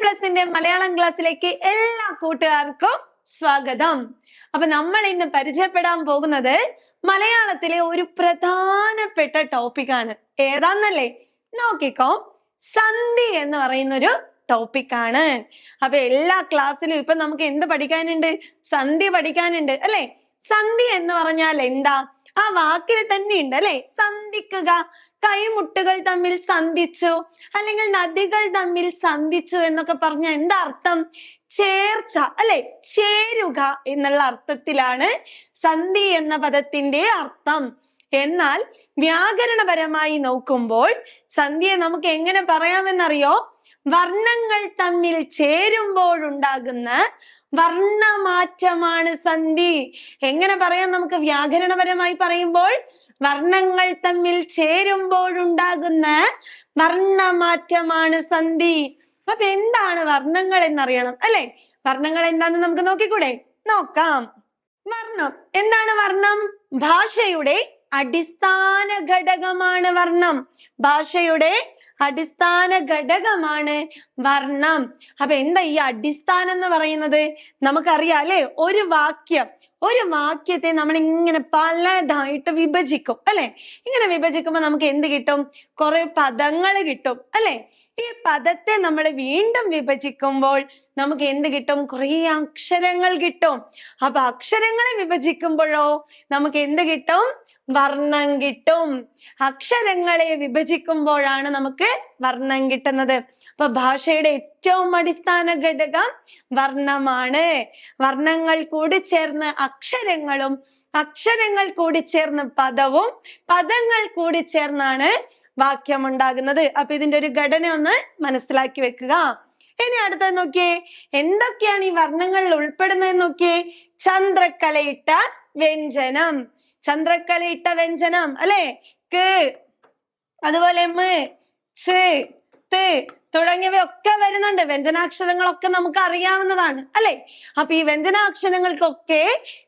പ്ലസിന്റെ മലയാളം ക്ലാസ്സിലേക്ക് എല്ലാ കൂട്ടുകാർക്കും സ്വാഗതം. അപ്പൊ നമ്മൾ ഇന്ന് പരിചയപ്പെടാൻ പോകുന്നത് മലയാളത്തിലെ ഒരു പ്രധാനപ്പെട്ട ടോപ്പിക്കാണ് ഏതാന്നല്ലേ? നോക്കിക്കോ. സന്ധി എന്ന് പറയുന്ന ഒരു ടോപ്പിക്കാണ് അപ്പൊ എല്ലാ ക്ലാസ്സിലും ഇപ്പൊ നമുക്ക് എന്ത് പഠിക്കാനുണ്ട്? സന്ധി പഠിക്കാനുണ്ട് അല്ലെ? സന്ധി എന്ന് പറഞ്ഞാൽ എന്താ? ആ വാക്കിൽ തന്നെ ഉണ്ട് അല്ലെ? സന്ധിക്കുക. കൈമുട്ടുകൾ തമ്മിൽ സന്ധിച്ചു അല്ലെങ്കിൽ നദികൾ തമ്മിൽ സന്ധിച്ചു എന്നൊക്കെ പറഞ്ഞ എന്താ അർത്ഥം ചേർച്ച അല്ലെ? ചേരുക എന്നുള്ള അർത്ഥത്തിലാണ് സന്ധി എന്ന പദത്തിന്റെ അർത്ഥം. എന്നാൽ വ്യാകരണപരമായി നോക്കുമ്പോൾ സന്ധിയെ നമുക്ക് എങ്ങനെ പറയാമെന്നറിയോ? വർണങ്ങൾ തമ്മിൽ ചേരുമ്പോഴുണ്ടാകുന്ന വർണമാറ്റമാണ് സന്ധി. എങ്ങനെ പറയാം നമുക്ക് വ്യാകരണപരമായി പറയുമ്പോൾ? വർണങ്ങൾ തമ്മിൽ ചേരുമ്പോഴുണ്ടാകുന്ന വർണമാറ്റമാണ് സന്ധി. അപ്പൊ എന്താണ് വർണങ്ങൾ എന്നറിയണം അല്ലെ? വർണങ്ങൾ എന്താന്ന് നമുക്ക് നോക്കിക്കൂടെ? നോക്കാം. വർണം. എന്താണ് വർണം? ഭാഷയുടെ അടിസ്ഥാന ഘടകമാണ് വർണം. ഭാഷയുടെ അടിസ്ഥാന ഘടകമാണ് വർണം. അപ്പൊ എന്താ ഈ അടിസ്ഥാനം എന്ന് പറയുന്നത്? നമുക്കറിയാം അല്ലെ? ഒരു വാക്യം ഒരു വാക്യത്തെ നമ്മൾ ഇങ്ങനെ പലതായിട്ട് വിഭജിക്കും അല്ലെ? ഇങ്ങനെ വിഭജിക്കുമ്പോൾ നമുക്ക് എന്ത് കിട്ടും? കുറെ പദങ്ങൾ കിട്ടും അല്ലെ? ഈ പദത്തെ നമ്മൾ വീണ്ടും വിഭജിക്കുമ്പോൾ നമുക്ക് എന്ത് കിട്ടും? കുറേ അക്ഷരങ്ങൾ കിട്ടും. അപ്പൊ അക്ഷരങ്ങളെ വിഭജിക്കുമ്പോഴോ നമുക്ക് എന്ത് കിട്ടും? വർണം കിട്ടും. അക്ഷരങ്ങളെ വിഭജിക്കുമ്പോഴാണ് നമുക്ക് വർണം കിട്ടുന്നത്. അപ്പൊ ഭാഷയുടെ ഏറ്റവും അടിസ്ഥാന ഘടകം വർണമാണ്. വർണങ്ങൾ കൂടി ചേർന്ന് അക്ഷരങ്ങളും അക്ഷരങ്ങൾ കൂടി ചേർന്ന് പദവും പദങ്ങൾ കൂടി ചേർന്നാണ് വാക്യം ഉണ്ടാകുന്നത്. അപ്പൊ ഇതിന്റെ ഒരു ഘടന ഒന്ന് മനസ്സിലാക്കി വെക്കുക. ഇനി അടുത്തത് നോക്കിയേ. എന്തൊക്കെയാണ് ഈ വർണങ്ങളിൽ ഉൾപ്പെടുന്നത് നോക്കിയേ? ചന്ദ്രക്കലയിട്ട വ്യഞ്ജനം. ചന്ദ്രക്കലയിട്ട വ്യഞ്ജനം അല്ലെ? അതുപോലെ തുടങ്ങിയവയൊക്കെ വരുന്നുണ്ട്. വ്യഞ്ജനാക്ഷരങ്ങളൊക്കെ നമുക്ക് അറിയാവുന്നതാണ് അല്ലെ? അപ്പൊ ഈ വ്യഞ്ജനാക്ഷരങ്ങൾക്കൊക്കെ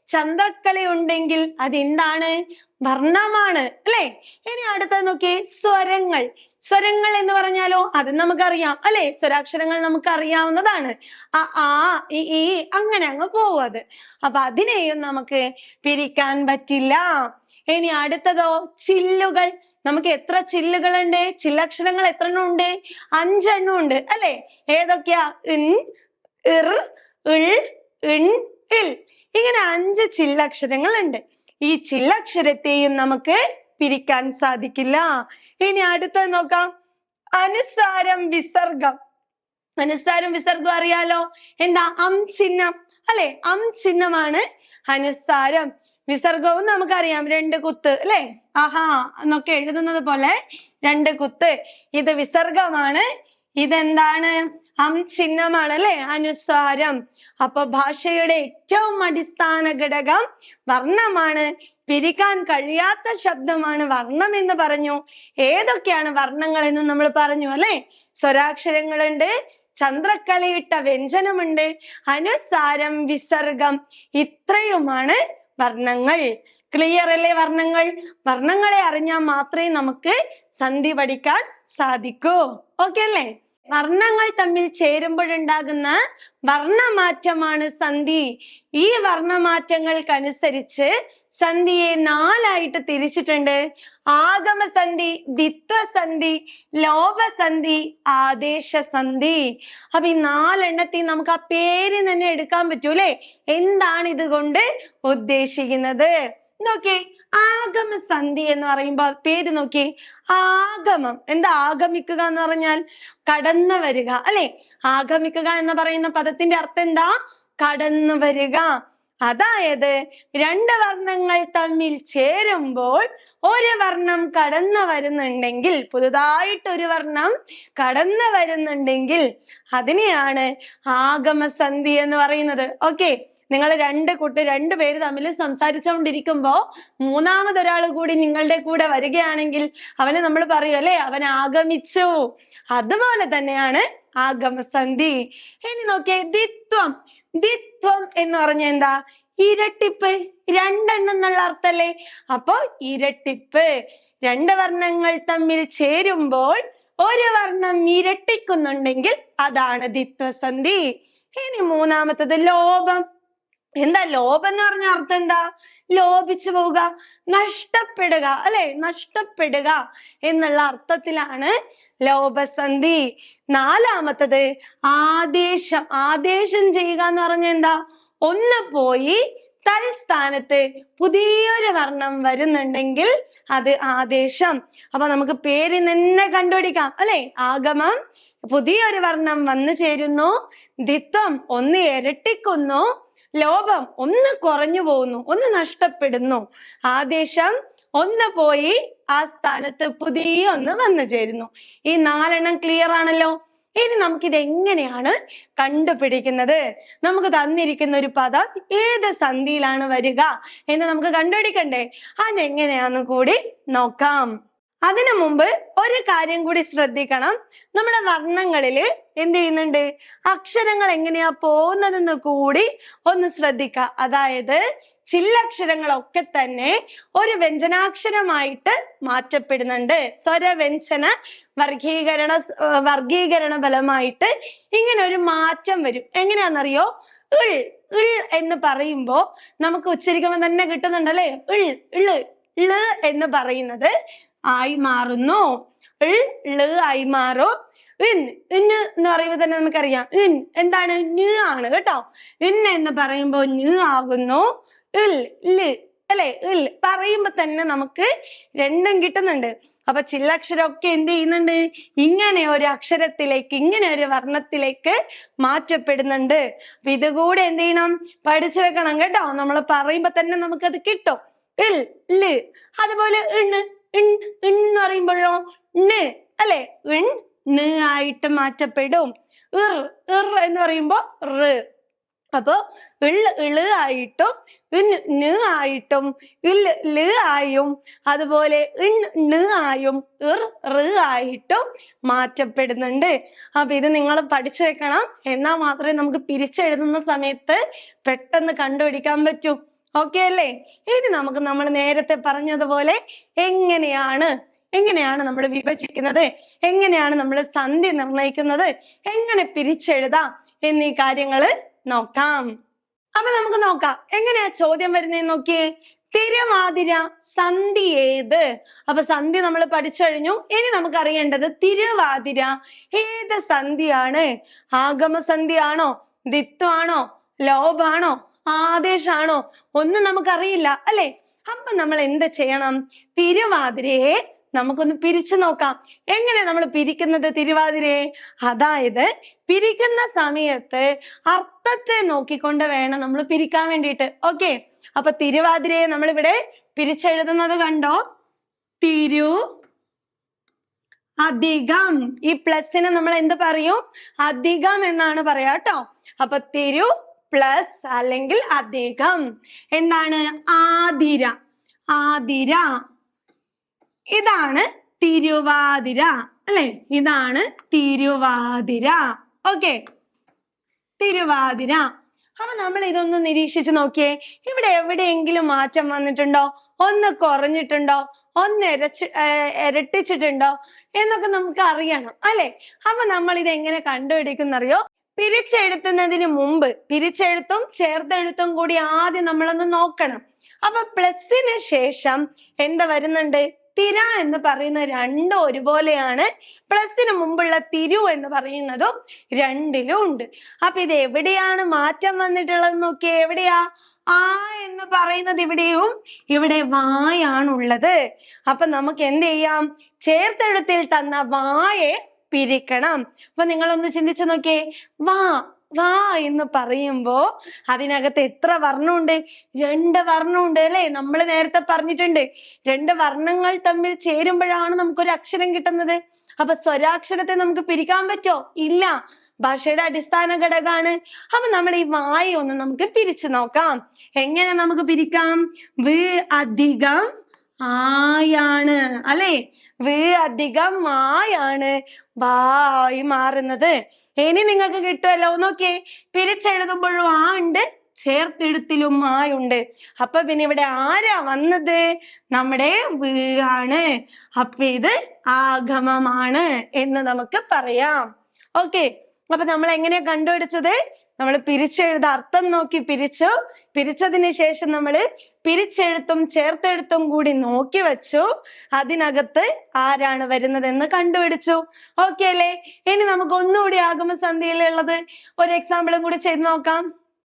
ചന്ദ്രക്കല ഉണ്ടെങ്കിൽ അതെന്താണ്? വർണമാണ് അല്ലെ? ഇനി അടുത്തത് നോക്കിയേ സ്വരങ്ങൾ. സ്വരങ്ങൾ എന്ന് പറഞ്ഞാലോ അത് നമുക്കറിയാം അല്ലെ? സ്വരാക്ഷരങ്ങൾ നമുക്ക് അറിയാവുന്നതാണ് ആ ആ ഇ ഈ അങ്ങനെ അങ്ങ് പോവും അത്. അപ്പൊ അതിനെയും നമുക്ക് പിരിക്കാൻ പറ്റില്ല. ഇനി അടുത്തതോ ചില്ലുകൾ. നമുക്ക് എത്ര ചില്ലുകളുണ്ട്? ചില്ലക്ഷരങ്ങൾ എത്ര എണ്ണം ഉണ്ട്? അഞ്ചെണ്ണം ഉണ്ട്. അല്ലെ? ഏതൊക്കെയാ? ഇൻ ഇർ ഇൾ ഇൺ ഇൽ. ഇങ്ങനെ അഞ്ച് ചില്ലക്ഷരങ്ങൾ ഉണ്ട്. ഈ ചില്ലക്ഷരത്തെയും നമുക്ക് പിരിക്കാൻ സാധിക്കില്ല. ഇനി അടുത്തത് നോക്കാം. അനുസാരം വിസർഗം. അനുസാരം വിസർഗം അറിയാലോ? എന്താ? അം ചിഹ്നം. അല്ലെ? അം ചിഹ്നമാണ് അനുസാരം. വിസർഗവും നമുക്കറിയാം രണ്ട് കുത്ത് അല്ലെ? ആഹാ എന്നൊക്കെ എഴുതുന്നത് പോലെ രണ്ട് കുത്ത്. ഇത് വിസർഗമാണ്. ഇതെന്താണ്? അം ചിഹ്നമാണ് അല്ലെ? അനുസ്വാരം അപ്പൊ ഭാഷയുടെ ഏറ്റവും അടിസ്ഥാന ഘടകം വർണമാണ്. പിരിക്കാൻ കഴിയാത്ത ശബ്ദമാണ് വർണം എന്ന് പറഞ്ഞു. ഏതൊക്കെയാണ് വർണങ്ങൾ എന്ന് നമ്മൾ പറഞ്ഞു അല്ലെ? സ്വരാക്ഷരങ്ങളുണ്ട് ചന്ദ്രക്കലയിട്ട വ്യഞ്ജനമുണ്ട് അനുസാരം വിസർഗം ഇത്രയുമാണ് വർണങ്ങൾ. ക്ലിയർ അല്ലേ വർണങ്ങൾ? വർണങ്ങളെ അറിഞ്ഞാൽ മാത്രമേ നമുക്ക് സന്ധി പഠിക്കാൻ സാധിക്കൂ. ഓക്കെ അല്ലേ? വർണങ്ങൾ തമ്മിൽ ചേരുമ്പോഴുണ്ടാകുന്ന വർണമാറ്റമാണ് സന്ധി. ഈ വർണമാറ്റങ്ങൾക്കനുസരിച്ച് സന്ധിയെ നാലായിട്ട് തിരിച്ചിട്ടുണ്ട്. ആഗമസന്ധി ദ്വിത്വസന്ധി ലോപസന്ധി ആദേശസന്ധി. അപ്പൊ ഈ നാലെണ്ണത്തിൽ നമുക്ക് ആ പേര് തന്നെ എടുക്കാൻ പറ്റൂലേ എന്താണ് ഇതുകൊണ്ട് ഉദ്ദേശിക്കുന്നത്? നോക്കിയേ ആഗമസന്ധി എന്ന് പറയുമ്പോ പേര് നോക്കി ആഗമം. എന്താ ആഗമിക്കുക എന്ന് പറഞ്ഞാൽ കടന്നു വരിക അല്ലെ? ആഗമിക്കുക എന്ന് പറയുന്ന പദത്തിന്റെ അർത്ഥം എന്താ? കടന്നു വരിക. അതായത് രണ്ട് വർണങ്ങൾ തമ്മിൽ ചേരുമ്പോൾ ഒരു വർണം കടന്നു വരുന്നുണ്ടെങ്കിൽ പുതുതായിട്ട് ഒരു വർണം കടന്നു വരുന്നുണ്ടെങ്കിൽ അതിനെയാണ് ആഗമസന്ധി എന്ന് പറയുന്നത്. ഓക്കെ നിങ്ങൾ രണ്ട് കൂട്ട് രണ്ട് പേര് തമ്മിൽ സംസാരിച്ചുകൊണ്ടിരിക്കുമ്പോ മൂന്നാമതൊരാൾ കൂടി നിങ്ങളുടെ കൂടെ വരികയാണെങ്കിൽ അവനെ നമ്മൾ പറയും അല്ലെ? അവൻ ആഗമിച്ചു. അതുപോലെ തന്നെയാണ് ആഗമസന്ധി. ഇനി നോക്കിയേ ദ്വിത്വം. ദ്വിത്വം എന്ന് പറഞ്ഞ എന്താ? ഇരട്ടിപ്പ്. രണ്ടെണ്ണം എന്നുള്ള അർത്ഥല്ലേ? അപ്പൊ ഇരട്ടിപ്പ്. രണ്ട് വർണങ്ങൾ തമ്മിൽ ചേരുമ്പോൾ ഒരു വർണം ഇരട്ടിക്കുന്നുണ്ടെങ്കിൽ അതാണ് ദ്വിത്വസന്ധി ഇനി മൂന്നാമത്തത് ലോഭം എന്താ ലോഭം എന്ന് പറഞ്ഞ അർത്ഥം എന്താ? ലോപിച്ചു പോവുക നഷ്ടപ്പെടുക അല്ലെ? നഷ്ടപ്പെടുക എന്നുള്ള അർത്ഥത്തിലാണ് ലോഭസന്ധി. നാലാമത്തത് ആദേശം. ആദേശം ചെയ്യുക എന്ന് പറഞ്ഞ എന്താ? ഒന്ന് പോയി തൽസ്ഥാനത്ത് പുതിയൊരു വർണം വരുന്നുണ്ടെങ്കിൽ അത് ആദേശം. അപ്പൊ നമുക്ക് പേര് തന്നെ കണ്ടുപിടിക്കാം അല്ലെ? ആഗമം പുതിയൊരു വർണം വന്നു ചേരുന്നു ദിത്വം ഒന്ന് ഇരട്ടിക്കുന്നു ലോഭം ഒന്ന് കുറഞ്ഞു പോകുന്നു ഒന്ന് നഷ്ടപ്പെടുന്നു. ആദേശം ഒന്ന് പോയി ആ സ്ഥാനത്ത് പുതിയ ഒന്ന് വന്നു ചേരുന്നു. ഈ നാലെണ്ണം ക്ലിയർ ആണല്ലോ? ഇനി നമുക്കിത് എങ്ങനെയാണ് കണ്ടുപിടിക്കുന്നത്? നമുക്ക് തന്നിരിക്കുന്ന ഒരു പദം ഏത് സന്ധിയിലാണ് വരിക എന്ന് നമുക്ക് കണ്ടുപിടിക്കണ്ടേ? അതെങ്ങനെയാന്ന് കൂടി നോക്കാം. അതിനു മുമ്പ് ഒരു കാര്യം കൂടി ശ്രദ്ധിക്കണം. നമ്മുടെ വർണങ്ങളിൽ എന്ത് ചെയ്യുന്നുണ്ട്? അക്ഷരങ്ങൾ എങ്ങനെയാ പോകുന്നതെന്ന് കൂടി ഒന്ന് ശ്രദ്ധിക്കുക അതായത് ചില്ലക്ഷരങ്ങളൊക്കെ തന്നെ ഒരു വ്യഞ്ജനാക്ഷരമായിട്ട് മാറ്റപ്പെടുന്നുണ്ട്. സ്വരവ്യഞ്ജന വർഗീകരണ വർഗീകരണ ഫലമായിട്ട് ഇങ്ങനെ ഒരു മാറ്റം വരും. എങ്ങനെയാണെന്നറിയോ? ഇൾ ഇൾ എന്ന് പറയുമ്പോ നമുക്ക് ഉച്ചരിക്കുമ്പോൾ തന്നെ കിട്ടുന്നുണ്ടല്ലേ? ഇൾ ഇൾ ഇൾ എന്ന് പറയുന്നത് ആയി മാറുന്നു. ആയി മാറും. ഇൻ ഇന്ന് എന്ന് പറയുമ്പോൾ തന്നെ നമുക്കറിയാം. ഇൻ എന്താണ്? ന് ആണ് കേട്ടോ. ഇൻ എന്ന് പറയുമ്പോൾ ന് ആകുന്നു. ഇൽ ൽ അല്ലെ? ഇൽ പറയുമ്പോ തന്നെ നമുക്ക് രണ്ടും കിട്ടുന്നുണ്ട്. അപ്പൊ ചില്ലക്ഷരമൊക്കെ എന്ത് ചെയ്യുന്നുണ്ട്? ഇങ്ങനെ ഒരു അക്ഷരത്തിലേക്ക് ഇങ്ങനെ ഒരു വർണത്തിലേക്ക് മാറ്റപ്പെടുന്നുണ്ട്. അപ്പൊ ഇതുകൂടെ എന്ത് ചെയ്യണം? പഠിച്ചു വെക്കണം കേട്ടോ. നമ്മൾ പറയുമ്പോ തന്നെ നമുക്കത് കിട്ടും. ഇൽ ൽ അതുപോലെ ഇണ് ഇൺ ഇൺ എന്ന് പറയുമ്പോഴോ? ണ്. അല്ലെ? ഇൺ ണ് ആയിട്ട് മാറ്റപ്പെടും. ഇർ ഇർ എന്ന് പറയുമ്പോ റ് അപ്പൊ ഇൾ ഇൾ ആയിട്ടും ഇൻ ന് ആയിട്ടും ഇൽ ൽ ആയും അതുപോലെ ഇൺ ണ് ആയും ഇർ റ് ആയിട്ടും മാറ്റപ്പെടുന്നുണ്ട്. അപ്പൊ ഇത് നിങ്ങൾ പഠിച്ചു വെക്കണം. എന്നാൽ മാത്രമേ നമുക്ക് പിരിച്ചെഴുതുന്ന സമയത്ത് പെട്ടെന്ന് കണ്ടുപിടിക്കാൻ പറ്റൂ. ഓക്കെ അല്ലേ? ഇനി നമുക്ക് നമ്മൾ നേരത്തെ പറഞ്ഞതുപോലെ എങ്ങനെയാണ്? എങ്ങനെയാണ് നമ്മൾ വിഭജിക്കുന്നത്? എങ്ങനെയാണ് നമ്മൾ സന്ധി നിർണയിക്കുന്നത് എങ്ങനെ പിരിച്ചെഴുതാം? എന്നീ കാര്യങ്ങൾ നോക്കാം. അപ്പൊ നമുക്ക് നോക്കാം. എങ്ങനെയാ ചോദ്യം വരുന്നതെന്ന് നോക്കിയേ? തിരുവാതിര സന്ധി ഏത്? അപ്പൊ സന്ധി നമ്മൾ പഠിച്ചു കഴിഞ്ഞു ഇനി നമുക്ക് അറിയേണ്ടത് തിരുവാതിര ഏത് സന്ധിയാണ്? ആഗമസന്ധിയാണോ? ദിത്വാണോ? ലോഭാണോ? ആദേശാണോ? ഒന്നും നമുക്കറിയില്ല അല്ലെ? അപ്പൊ നമ്മൾ എന്താ ചെയ്യണം? തിരുവാതിരയെ നമുക്കൊന്ന് പിരിച്ചു നോക്കാം. എങ്ങനെ നമ്മൾ പിരിക്കുന്നത് തിരുവാതിരയെ? അതായത് പിരിക്കുന്ന സമയത്ത് അർത്ഥത്തെ നോക്കിക്കൊണ്ട് വേണം നമ്മൾ പിരിക്കാൻ വേണ്ടിയിട്ട്. ഓക്കെ? അപ്പൊ തിരുവാതിരയെ നമ്മൾ ഇവിടെ പിരിച്ചെഴുതുന്നത് കണ്ടോ? തിരു അധികം. ഈ പ്ലസിനെ നമ്മൾ എന്ത് പറയും? അധികം എന്നാണ് പറയാട്ടോ അപ്പൊ തിരു പ്ലസ് അല്ലെങ്കിൽ അധികം. എന്താണ്? ആതിര. ആതിര. ഇതാണ് തിരുവാതിര. അല്ലെ? ഇതാണ് തിരുവാതിര. ഓക്കെ തിരുവാതിര. അപ്പൊ നമ്മൾ ഇതൊന്ന് നിരീക്ഷിച്ച് നോക്കിയേ. ഇവിടെ എവിടെയെങ്കിലും മാറ്റം വന്നിട്ടുണ്ടോ? ഒന്ന് കുറഞ്ഞിട്ടുണ്ടോ? ഒന്ന് ഇരച്ച് ഇരട്ടിച്ചിട്ടുണ്ടോ? എന്നൊക്കെ നമുക്ക് അറിയണം. അല്ലെ? അപ്പൊ നമ്മൾ ഇത് എങ്ങനെ കണ്ടുപിടിക്കുന്നറിയോ? പിരിച്ചെഴുത്തുന്നതിന് മുമ്പ് പിരിച്ചെഴുത്തും ചേർത്തെഴുത്തും കൂടി ആദ്യം നമ്മളൊന്ന് നോക്കണം. അപ്പൊ പ്ലസിന് ശേഷം എന്താ വരുന്നുണ്ട്? തിര എന്ന് പറയുന്ന രണ്ടും ഒരുപോലെയാണ്. പ്ലസിന് മുമ്പുള്ള തിരു എന്ന് പറയുന്നതും രണ്ടിലും ഉണ്ട്. അപ്പൊ ഇത് എവിടെയാണ് മാറ്റം വന്നിട്ടുള്ളത് നോക്കിയേ എവിടെയാ? ആ എന്ന് പറയുന്നത് ഇവിടെയും ഇവിടെ വായാണുള്ളത് അപ്പൊ നമുക്ക് എന്ത് ചെയ്യാം? ചേർത്തെഴുത്തിൽ തന്ന വായെ പിരിക്കണം. അപ്പൊ നിങ്ങളൊന്ന് ചിന്തിച്ചു നോക്കിയേ. വാ വാ എന്ന് പറയുമ്പോ അതിനകത്ത് എത്ര വർണമുണ്ട്? രണ്ട് വർണമുണ്ട് അല്ലെ? നമ്മൾ നേരത്തെ പറഞ്ഞിട്ടുണ്ട്. രണ്ട് വർണങ്ങൾ തമ്മിൽ ചേരുമ്പോഴാണ് നമുക്കൊരു അക്ഷരം കിട്ടുന്നത്. അപ്പൊ സ്വരാക്ഷരത്തെ നമുക്ക് പിരിക്കാൻ പറ്റോ? ഇല്ല. ഭാഷയുടെ അടിസ്ഥാന ഘടകമാണ്. അപ്പൊ നമ്മൾ ഈ വായ ഒന്ന് നമുക്ക് പിരിച്ചു നോക്കാം. എങ്ങനെ നമുക്ക് പിരിക്കാം? വ് അധികം ആയാണ്. അല്ലെ? വ് അധികം ആയാണ്. വായി മാറുന്നത്. ഇനി നിങ്ങൾക്ക് കിട്ടുമല്ലോ നോക്കിയേ പിരിച്ചെഴുതുമ്പോഴും ആ ഉണ്ട് ചേർത്തെഴുത്തിലും ആയുണ്ട് അപ്പൊ പിന്നെ ഇവിടെ ആരാ വന്നത്? നമ്മുടെ വ് ആണ് അപ്പൊ ഇത് ആഗമമാണ് എന്ന് നമുക്ക് പറയാം. ഓക്കെ അപ്പൊ നമ്മൾ എങ്ങനെയാ കണ്ടുപിടിച്ചത്? നമ്മൾ പിരിച്ചെഴുത അർത്ഥം നോക്കി പിരിച്ചു. പിരിച്ചതിന് ശേഷം നമ്മൾ പിരിച്ചെഴുത്തും ചേർത്തെഴുത്തും കൂടി നോക്കി വെച്ചു. അതിനകത്ത് ആരാണ് വരുന്നതെന്ന് കണ്ടുപിടിച്ചു. ഓക്കെ അല്ലേ? ഇനി നമുക്ക് ഒന്നുകൂടി ആഗമസന്ധിയിലുള്ളത് ഒരു എക്സാമ്പിളും കൂടി ചെയ്ത് നോക്കാം.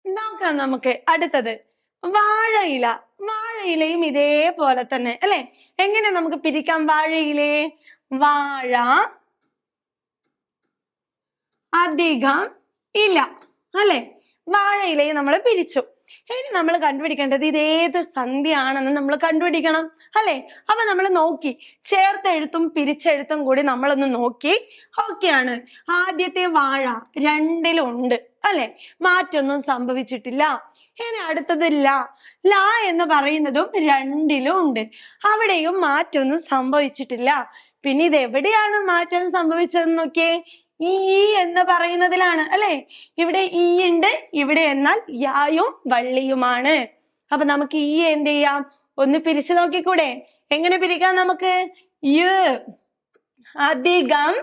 നോക്കാം നമുക്ക്. അടുത്തത്. വാഴയില. വാഴയിലയും ഇതേപോലെ തന്നെ. അല്ലെ? എങ്ങനെ നമുക്ക് പിരിക്കാം വാഴയിലെ വാഴ അധികം ഇല. അല്ലെ? വാഴയിലയെ നമ്മൾ പിരിച്ചു. ഇനി നമ്മൾ കണ്ടുപിടിക്കേണ്ടത് ഇത് ഏത് സന്ധിയാണെന്ന് നമ്മൾ കണ്ടുപിടിക്കണം അല്ലെ? അപ്പൊ നമ്മൾ നോക്കി ചേർത്തെഴുത്തും പിരിച്ചെഴുത്തും കൂടി നമ്മളൊന്ന് നോക്കി ഓക്കെയാണ് ആദ്യത്തെ വാഴ രണ്ടിലുണ്ട് അല്ലെ? മാറ്റൊന്നും സംഭവിച്ചിട്ടില്ല. ഇനി അടുത്തത് ല. എന്ന് പറയുന്നതും രണ്ടിലും ഉണ്ട് അവിടെയും മാറ്റൊന്നും സംഭവിച്ചിട്ടില്ല. പിന്നെ ഇത് എവിടെയാണ് മാറ്റം സംഭവിച്ചതെന്ന് നോക്കിയേ ഈ ഈ എന്ന് പറയുന്നതിലാണ് അല്ലെ? ഇവിടെ ഈ ഉണ്ട് ഇവിടെ എന്നാൽ യായും വള്ളിയുമാണ്. അപ്പൊ നമുക്ക് ഈ എന്ത് ചെയ്യാം? ഒന്ന് പിരിച്ചു നോക്കിക്കൂടെ? എങ്ങനെ പിരിക്കാം നമുക്ക്? യ് അധികം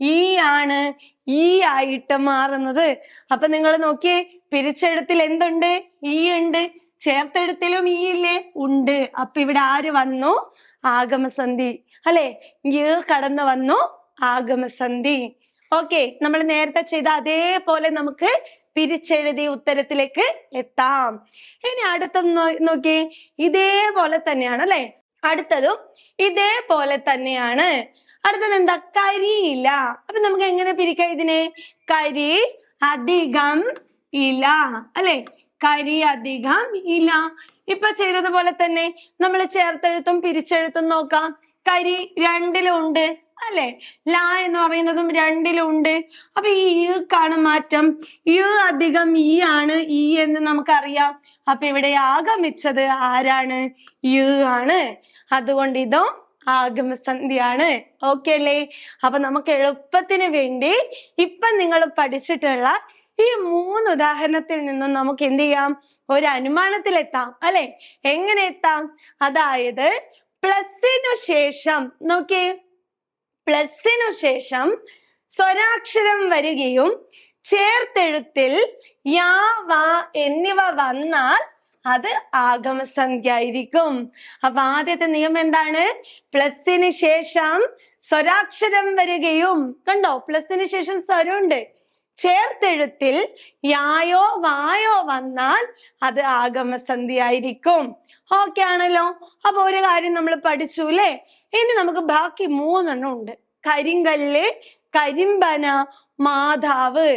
ഈ ആണ് ഈ ആയിട്ട് മാറുന്നത്. അപ്പൊ നിങ്ങൾ നോക്കിയേ പിരിച്ചെടുത്തിൽ എന്തുണ്ട്? ഈ ഉണ്ട്. ചേർത്തെടുത്തിലും ഈ ഇല്ലേ? ഉണ്ട്. അപ്പൊ ഇവിടെ ആര് വന്നു? ആഗമസന്ധി. അല്ലെ? യ് കടന്നു വന്നു ആഗമസന്ധി. ഓക്കെ നമ്മൾ നേരത്തെ ചെയ്ത അതേപോലെ നമുക്ക് പിരിച്ചെഴുതി ഉത്തരത്തിലേക്ക് എത്താം. ഇനി അടുത്തത് നോക്കിയേ ഇതേപോലെ തന്നെയാണ് അല്ലെ? അടുത്തതും ഇതേപോലെ തന്നെയാണ്. അടുത്തത് എന്താ? കരിയില്ല അപ്പൊ നമുക്ക് എങ്ങനെ പിരിക്കാം ഇതിനെ? കരി അധികം ഇല. അല്ലെ? കരി അധികം ഇല. ഇപ്പൊ ചെയ്തതുപോലെ തന്നെ നമ്മൾ ചേർത്തെഴുത്തും പിരിച്ചെഴുത്തും നോക്കാം. കരി രണ്ടിലും ഉണ്ട് അല്ലെ? ല എന്ന് പറയുന്നതും രണ്ടിലുണ്ട് അപ്പൊ ഈ ക്കാണ് മാറ്റം. യു അധികം ഈ ആണ് ഈ എന്ന് നമുക്കറിയാം. അപ്പൊ ഇവിടെ ആഗമിച്ചത് ആരാണ്? യു ആണ്. അതുകൊണ്ട് ഇതും ആഗമസന്ധിയാണ് ഓക്കെ അല്ലേ? അപ്പൊ നമുക്ക് എളുപ്പത്തിന് വേണ്ടി ഇപ്പൊ നിങ്ങൾ പഠിച്ചിട്ടുള്ള ഈ മൂന്ന് ഉദാഹരണത്തിൽ നിന്നും നമുക്ക് എന്ത് ചെയ്യാം? ഒരു അനുമാനത്തിൽ എത്താം. അല്ലെ? എങ്ങനെ എത്താം? അതായത് പ്ലസിനു ശേഷം നോക്കിയേ. പ്ലസിനു ശേഷം സ്വരാക്ഷരം വരികയും ചേർത്തെഴുത്തിൽ യാ വാ എന്നിവ വന്നാൽ അത് ആഗമസംഖ്യ ആയിരിക്കും അപ്പൊ ആദ്യത്തെ നിയമം എന്താണ്? പ്ലസിന് ശേഷം സ്വരാക്ഷരം വരികയും കണ്ടോ? പ്ലസിന് ശേഷം സ്വരമുണ്ട് ചേർത്തെഴുത്തിൽ യായോ വായോ വന്നാൽ അത് ആഗമസന്ധി ആയിരിക്കും ഓക്കെ ആണല്ലോ? അപ്പൊ ഒരു കാര്യം നമ്മൾ പഠിച്ചു അല്ലേ? ഇനി നമുക്ക് ബാക്കി മൂന്നെണ്ണം ഉണ്ട്. കരിങ്കല്ല് കരിമ്പന മാതാവ്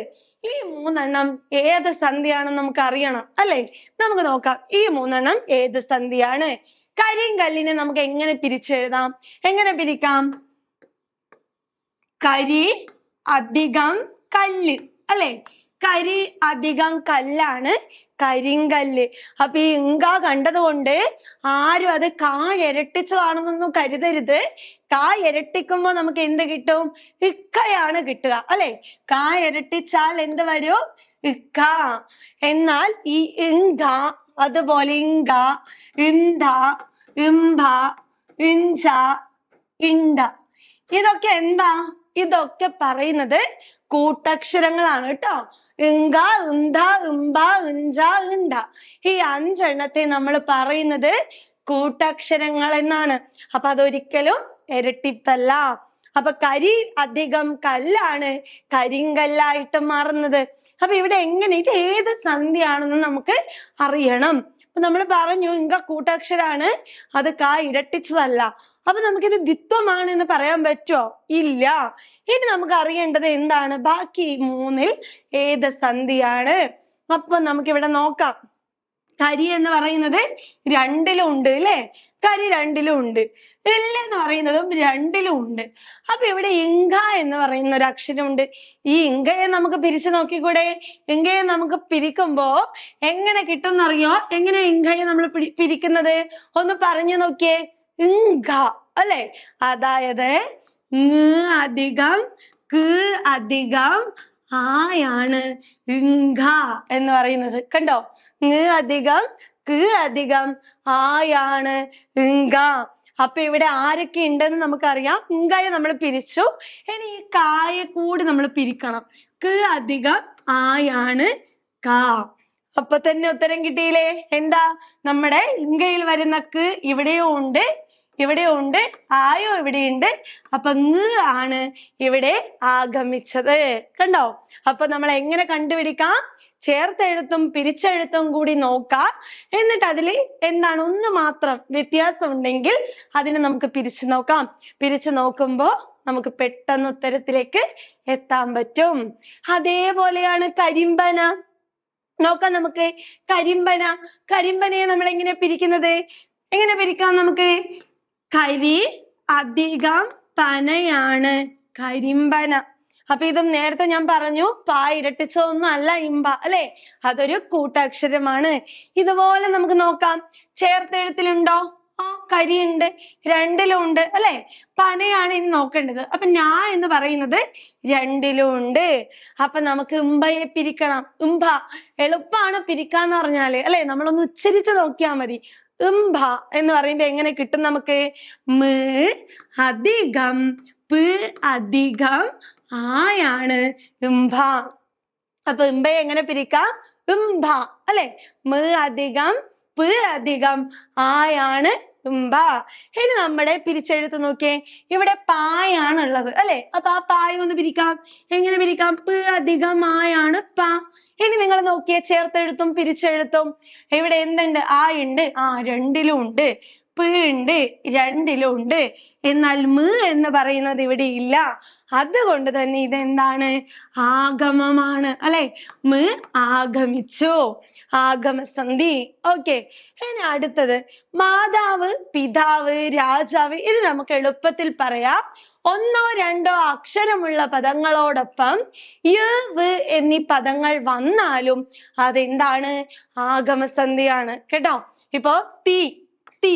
ഈ മൂന്നെണ്ണം ഏത് സന്ധിയാണെന്ന് നമുക്ക് അറിയണം അല്ലെ? നമുക്ക് നോക്കാം. ഈ മൂന്നെണ്ണം ഏത് സന്ധിയാണ് കരിങ്കല്ലിനെ നമുക്ക് എങ്ങനെ പിരിച്ചെഴുതാം? എങ്ങനെ പിരിക്കാം? കരി അധികം കല്ല് അല്ലെ? കരി അധികം കല്ലാണ് കരിങ്കല്ല്. അപ്പൊ ഈ ഇങ്ക കണ്ടതുകൊണ്ട് ആരും അത് കാ ഇരട്ടിച്ചതാണെന്നൊന്നും കരുതരുത്. കാ ഇരട്ടിക്കുമ്പോ നമുക്ക് എന്ത് കിട്ടും? ഇക്കയാണ് കിട്ടുക. അല്ലെ? കാ ഇരട്ടിച്ചാൽ എന്ത് വരും? ഇക്ക. എന്നാൽ ഈ ഇങ്ക അതുപോലെ ഇങ്ക ഇന്ത ഇംഭ ഇഞ്ച ഇണ്ട. ഇതൊക്കെ എന്താ? ഇതൊക്കെ പറയുന്നത് കൂട്ടക്ഷരങ്ങളാണ് കേട്ടോ. ഈ അഞ്ചെണ്ണത്തെ നമ്മൾ പറയുന്നത് കൂട്ടക്ഷരങ്ങൾ എന്നാണ് അപ്പൊ അതൊരിക്കലും ഇരട്ടിപ്പല്ല. അപ്പൊ കരി അധികം കല്ലാണ് കരിങ്കല്ലായിട്ട് മാറുന്നത്. അപ്പൊ ഇവിടെ എങ്ങനെ ഇത് ഏത് സന്ധിയാണെന്ന് നമുക്ക് അറിയണം. അപ്പൊ നമ്മൾ പറഞ്ഞു ഇങ്ക കൂട്ടക്ഷരാണ് അത് കാ ഇരട്ടിച്ചതല്ല. അപ്പൊ നമുക്കിത് ദിത്വമാണ് എന്ന് പറയാൻ പറ്റുമോ ഇല്ല. ഇനി നമുക്ക് അറിയേണ്ടത് എന്താണ്? ബാക്കി മൂന്നിൽ ഏത് സന്ധിയാണ്? അപ്പൊ നമുക്ക് ഇവിടെ നോക്കാം. കരി എന്ന് പറയുന്നത് രണ്ടിലും ഉണ്ട് അല്ലെ? കരി രണ്ടിലും ഉണ്ട്. ഇല്ല എന്ന് പറയുന്നതും രണ്ടിലും ഉണ്ട്. അപ്പൊ ഇവിടെ ഇങ്ക എന്ന് പറയുന്ന ഒരു അക്ഷരമുണ്ട്. ഈ ഇങ്കയെ നമുക്ക് പിരിച്ചു നോക്കിക്കൂടെ? ഇങ്കയെ നമുക്ക് പിരിക്കുമ്പോ എങ്ങനെ കിട്ടും എന്നറിയോ എങ്ങനെ ഇങ്കയെ നമ്മൾ പിരിക്കുന്നത്? ഒന്ന് പറഞ്ഞു നോക്കിയേ. ഇങ്ക അല്ലെ? അതായത് അധികം ക് അധികം ആയാണ് ഇങ്ക എന്ന് പറയുന്നത്. കണ്ടോ? ങ് അധികം ക് അധികം ആയാണ് ഇങ്ക അപ്പൊ ഇവിടെ ആരൊക്കെ ഉണ്ടെന്ന് നമുക്കറിയാം. ഇങ്കായെ നമ്മൾ പിരിച്ചു. ഇനി ഈ കായെ കൂടി നമ്മൾ പിരിക്കണം. ക് അധികം ആയാണ് കാ അപ്പൊ തന്നെ ഉത്തരം കിട്ടിയില്ലേ? എന്താ? നമ്മുടെ ഇങ്കയിൽ വരുന്ന ക് ഇവിടെയും ഉണ്ട്. ഇവിടെയും ഉണ്ട് ആയോ ഇവിടെ ഉണ്ട്. അപ്പൊ ങ് ആണ് ഇവിടെ ആഗമിച്ചത്. കണ്ടോ? അപ്പൊ നമ്മൾ എങ്ങനെ കണ്ടുപിടിക്കാം? ചേർത്തെഴുത്തും പിരിച്ചെഴുത്തും കൂടി നോക്കാം. എന്നിട്ട് അതിൽ എന്താണ്? ഒന്ന് മാത്രം വ്യത്യാസം ഉണ്ടെങ്കിൽ അതിനെ നമുക്ക് പിരിച്ചു നോക്കാം. പിരിച്ചു നോക്കുമ്പോൾ നമുക്ക് പെട്ടെന്ന് ഉത്തരത്തിലേക്ക് എത്താൻ പറ്റും. അതേപോലെയാണ് കരിമ്പന. നോക്കാം നമുക്ക്. കരിമ്പന. കരിമ്പനയെ നമ്മൾ എങ്ങനെ പിരിക്കുന്നത്? എങ്ങനെ പിരിക്കാം നമുക്ക്? കരി അധികം പനയാണ്. കരിമ്പന. അപ്പൊ ഇതും നേരത്തെ ഞാൻ പറഞ്ഞു പാ അല്ല ഇമ്പ അല്ലെ? അതൊരു കൂട്ടക്ഷരമാണ്. ഇതുപോലെ നമുക്ക് നോക്കാം. ചേർത്തെഴുത്തിലുണ്ടോ? ആ കരിയുണ്ട്. രണ്ടിലും ഉണ്ട് അല്ലെ? പനയാണ് ഇനി നോക്കേണ്ടത്. അപ്പൊ ഞാ എന്ന് പറയുന്നത് രണ്ടിലും ഉണ്ട് അപ്പൊ നമുക്ക് ഇമ്പയെ പിരിക്കണം. ഇമ്പ എളുപ്പാണ് പിരിക്കാന്ന് പറഞ്ഞാൽ അല്ലെ? നമ്മളൊന്ന് ഉച്ചരിച്ച് നോക്കിയാ മതി. ഇംഭ എന്ന് പറയുമ്പോ എങ്ങനെ കിട്ടും നമുക്ക്? മ അധികം പ് അധികം ആയാണ് ഇംഭ അപ്പൊ ഇംബയെ എങ്ങനെ പിരിക്കാം? ഇംഭ അല്ലെ? മ അധികം പ് അധികം ആയാണ് ഇംബ ഇനി നമ്മുടെ പിരിച്ചെഴുത്ത് നോക്കിയേ. ഇവിടെ പായാണ് ഉള്ളത് അല്ലെ? അപ്പൊ ആ പായ ഒന്ന് പിരിക്കാം. എങ്ങനെ പിരിക്കാം? പ് അധികം ആയാണ് പ. ഇനി നിങ്ങൾ നോക്കിയേ ചേർത്തെഴുത്തും പിരിച്ചെഴുത്തും. ഇവിടെ എന്തുണ്ട്? ആ ഉണ്ട്. ആ രണ്ടിലും ഉണ്ട്. പ് ഉണ്ട് രണ്ടിലും ഉണ്ട്. എന്നാൽ മ് എന്ന് പറയുന്നത് ഇവിടെ ഇല്ല. അതുകൊണ്ട് തന്നെ ഇതെന്താണ്? ആഗമമാണ്. അല്ലെ? മ് ആഗമിച്ചു? ആഗമസന്ധി. ഓക്കെ. ഇനി അടുത്തത്. മാതാവ് പിതാവ് രാജാവ് ഇത് നമുക്ക് എളുപ്പത്തിൽ പറയാം. ഒന്നോ രണ്ടോ അക്ഷരമുള്ള പദങ്ങളോടൊപ്പം യ് എന്നീ പദങ്ങൾ വന്നാലും അതെന്താണ്? ആഗമസന്ധിയാണ് കേട്ടോ? ഇപ്പോ തീ തീ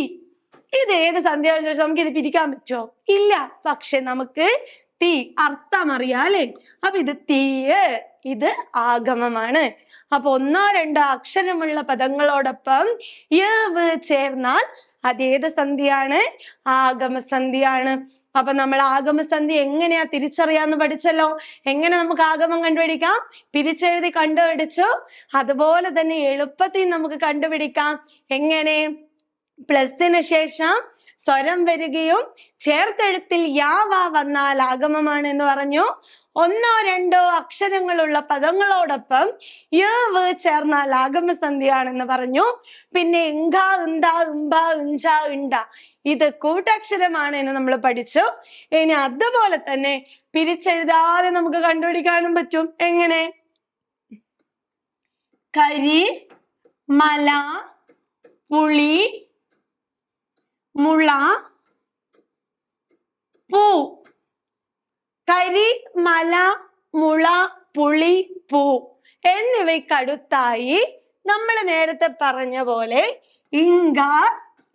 ഇത് ഏത് സന്ധ്യയാണെന്ന് ചോദിച്ചാൽ നമുക്ക് ഇത് പിരിക്കാൻ പറ്റുമോ? ഇല്ല. പക്ഷെ നമുക്ക് തീ അർത്ഥം അറിയാല്ലേ അല്ലെ അപ്പൊ ഇത് തീയ് ഇത് ആഗമമാണ്. അപ്പൊ ഒന്നോ രണ്ടോ അക്ഷരമുള്ള പദങ്ങളോടൊപ്പം യ് വ് ചേർന്നാൽ അതേത് സന്ധിയാണ് ആഗമസന്ധിയാണ്. അപ്പൊ നമ്മൾ ആഗമസന്ധി എങ്ങനെയാ തിരിച്ചറിയാന്ന് പഠിച്ചല്ലോ? എങ്ങനെ നമുക്ക് ആഗമം കണ്ടുപിടിക്കാം? പിരിച്ചെഴുതി കണ്ടുപിടിച്ചു. അതുപോലെ തന്നെ എളുപ്പത്തിൽ നമുക്ക് കണ്ടുപിടിക്കാം. എങ്ങനെ? പ്ലസിന് ശേഷം സ്വരം വരികയും ചേർത്തെഴുത്തിൽ യാ വാ വന്നാൽ ആഗമമാണ് എന്ന് പറഞ്ഞു. ഒന്നോ രണ്ടോ അക്ഷരങ്ങളുള്ള പദങ്ങളോടൊപ്പം വ് ചേർന്നാൽ ആഗമസന്ധിയാണെന്ന് പറഞ്ഞു. പിന്നെ ഇങ്ക ഇന്ത ഇമ്പ ഇഞ്ച ഇണ്ട ഇത് കൂട്ടക്ഷരമാണ് എന്ന് നമ്മൾ പഠിച്ചു. ഇനി അതുപോലെ തന്നെ പിരിച്ചെഴുതാതെ നമുക്ക് കണ്ടുപിടിക്കാനും പറ്റും. എങ്ങനെ? കരി മല പുളി മുള പൂ. കരി മല മുള പുളി പൂ എന്നിവയ്ക്കടുത്തായി നമ്മൾ നേരത്തെ പറഞ്ഞ പോലെ ഇങ്ക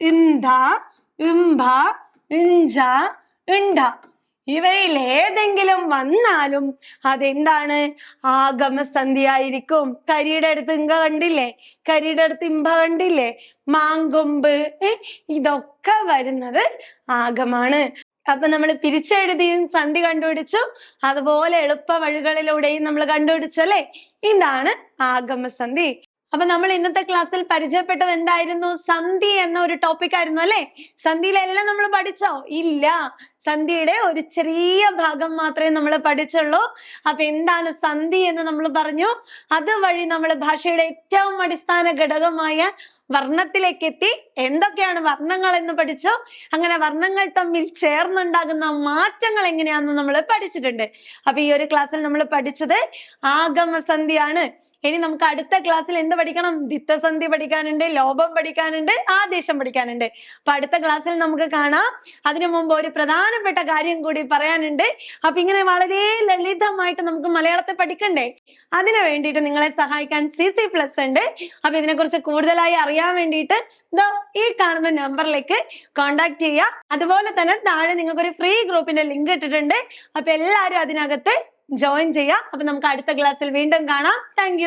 ഇന്ത ഇംഭ ഇഞ്ച ഇണ്ട. ഇവയിൽ ഏതെങ്കിലും വന്നാലും അതെന്താണ്? ആഗമസന്ധിയായിരിക്കും. കരിയുടെ അടുത്ത് ഇങ്ക കണ്ടില്ലേ? കരിയുടെ അടുത്ത് ഇമ്പ കണ്ടില്ലേ? മാങ്കൊമ്പ് ഇതൊക്കെ വരുന്നത് ആഗമാണ്. അപ്പൊ നമ്മൾ പിരിച്ചെഴുതിയും സന്ധി കണ്ടുപിടിച്ചു അതുപോലെ എളുപ്പ വഴികളിലൂടെയും നമ്മൾ കണ്ടുപിടിച്ചു അല്ലെ? ഇതാണ് ആഗമസന്ധി. അപ്പൊ നമ്മൾ ഇന്നത്തെ ക്ലാസ്സിൽ പരിചയപ്പെട്ടത് എന്തായിരുന്നു? സന്ധി എന്ന ഒരു ടോപ്പിക് ആയിരുന്നു അല്ലെ? സന്ധിയിലെല്ലാം നമ്മൾ പഠിച്ചോ? ഇല്ല. സന്ധിയുടെ ഒരു ചെറിയ ഭാഗം മാത്രമേ നമ്മൾ പഠിച്ചുള്ളൂ. അപ്പൊ എന്താണ് സന്ധി എന്ന് നമ്മൾ പറഞ്ഞു? അതുവഴി നമ്മൾ ഭാഷയുടെ ഏറ്റവും അടിസ്ഥാന ഘടകമായ വർണത്തിലേക്ക് എത്തി. എന്തൊക്കെയാണ് വർണങ്ങൾ എന്ന് പഠിച്ചു? അങ്ങനെ വർണങ്ങൾ തമ്മിൽ ചേർന്നുണ്ടാകുന്ന മാറ്റങ്ങൾ എങ്ങനെയാണെന്ന് നമ്മൾ പഠിച്ചിട്ടുണ്ട്. അപ്പൊ ഈ ഒരു ക്ലാസ്സിൽ നമ്മൾ പഠിച്ചത് ആഗമസന്ധിയാണ്. ഇനി നമുക്ക് അടുത്ത ക്ലാസ്സിൽ എന്ത് പഠിക്കണം? ദിത്തസന്ധി പഠിക്കാനുണ്ട് ലോപം പഠിക്കാനുണ്ട് ആദേശം പഠിക്കാനുണ്ട്. അപ്പൊ അടുത്ത ക്ലാസ്സിൽ നമുക്ക് കാണാം. അതിനു മുമ്പ് ഒരു പ്രധാനപ്പെട്ട കാര്യം കൂടി പറയാനുണ്ട്. അപ്പൊ ഇങ്ങനെ വളരെ ലളിതമായിട്ട് നമുക്ക് മലയാളത്തെ പഠിക്കണ്ടേ? അതിനു വേണ്ടിയിട്ട് നിങ്ങളെ സഹായിക്കാൻ സി സി പ്ലസ് ഉണ്ട്. അപ്പൊ ഇതിനെക്കുറിച്ച് കൂടുതലായി അറിയാൻ വേണ്ടിയിട്ട് ദാ ഈ കാണുന്ന നമ്പറിലേക്ക് കോണ്ടാക്ട് ചെയ്യുക. അതുപോലെ തന്നെ താഴെ നിങ്ങൾക്ക് ഒരു ഫ്രീ ഗ്രൂപ്പിന്റെ ലിങ്ക് ഇട്ടിട്ടുണ്ട്. അപ്പൊ എല്ലാവരും അതിനകത്ത് ജോയിൻ ചെയ്യുക. അപ്പൊ നമുക്ക് അടുത്ത ക്ലാസ്സിൽ വീണ്ടും കാണാം. താങ്ക്